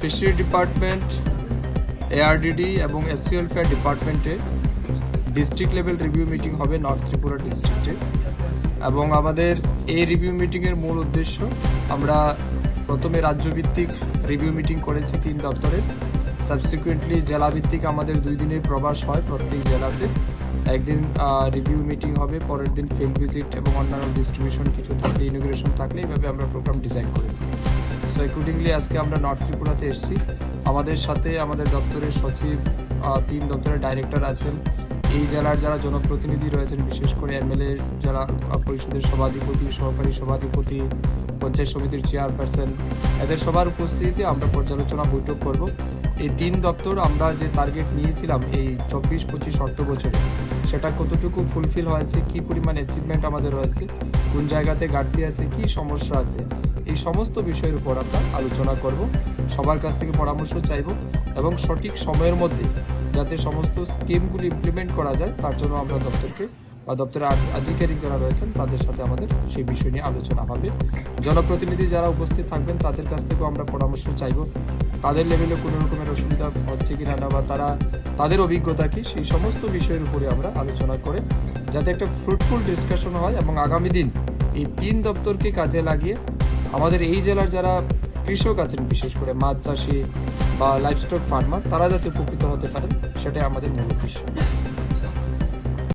Fishery department ARDD এবং SC welfare ডিপার্টমেন্টে district level review meeting হবে নর্থ ত্রিপুরা ডিস্ট্রিক্টে। এবং আমাদের এই রিভিউ মিটিংয়ের মূল উদ্দেশ্য, আমরা প্রথমে রাজ্যভিত্তিক রিভিউ মিটিং করেছি তিন দপ্তরে। সাবসিকুয়েন্টলি জেলাভিত্তিক আমাদের দুই দিনের প্রবাস হয় প্রত্যেক জেলাতে। একদিন রিভিউ মিটিং হবে, পরের দিন ফিল্ড ভিজিট এবং অন্যান্য ডিস্ট্রিবিউশন কিছু থাকলে ইনোগ্রেশন থাকলে, এইভাবে আমরা প্রোগ্রাম ডিজাইন করেছি। সো অ্যাকর্ডিংলি আজকে আমরা নর্থ ত্রিপুরাতে এসেছি। আমাদের সাথে আমাদের দপ্তরের সচিব তিন দপ্তরের ডাইরেক্টর আছেন। এই জেলার যারা জনপ্রতিনিধি রয়েছেন, বিশেষ করে এমএলএ যারা পরিষদের সভাধিপতি, সহকারী সভাধিপতি, পঞ্চায়েত সমিতির চেয়ারপারসন, এদের সবার উপস্থিতিতে আমরা পর্যালোচনা বৈঠক করব। এই তিন দপ্তর আমরা যে টার্গেট নিয়েছিলাম এই চব্বিশ, পঁচিশ, অর্থ বছরে, সেটা কতটুকু ফুলফিল হয়েছে, কি পরিমাণ অ্যাচিভমেন্ট আমাদের রয়েছে, কোন জায়গাতে ঘাটতি আছে, কি সমস্যা আছে, এই সমস্ত বিষয়ের উপর আমরা আলোচনা করব। সবার কাছ থেকে পরামর্শ চাইব এবং সঠিক সময়ের মধ্যে যাতে সমস্ত স্কিমগুলি ইমপ্লিমেন্ট করা যায়, তার জন্য আমরা দপ্তরকে বা দপ্তরের আধিকারিক যারা রয়েছেন, তাদের সাথে আমাদের সেই বিষয় নিয়ে আলোচনা হবে। জনপ্রতিনিধি যারা উপস্থিত থাকবেন, তাদের কাছ থেকেও আমরা পরামর্শ চাইব। তাদের লেভেলে কোনো রকমের অসুবিধা হচ্ছে কি না, বা তারা তাদের অভিজ্ঞতা কি, সেই সমস্ত বিষয়ের উপরে আমরা আলোচনা করে যাতে একটা ফ্রুটফুল ডিসকাশন হয় এবং আগামী দিন এই তিন দপ্তরকে কাজে লাগিয়ে আমাদের এই জেলার যারা কৃষক আছেন, বিশেষ করে মাছ চাষি বা লাইভস্টক ফার্মার তারা যাতে উপকৃত হতে পারেন, সেটাই আমাদের মূল উদ্দেশ্য।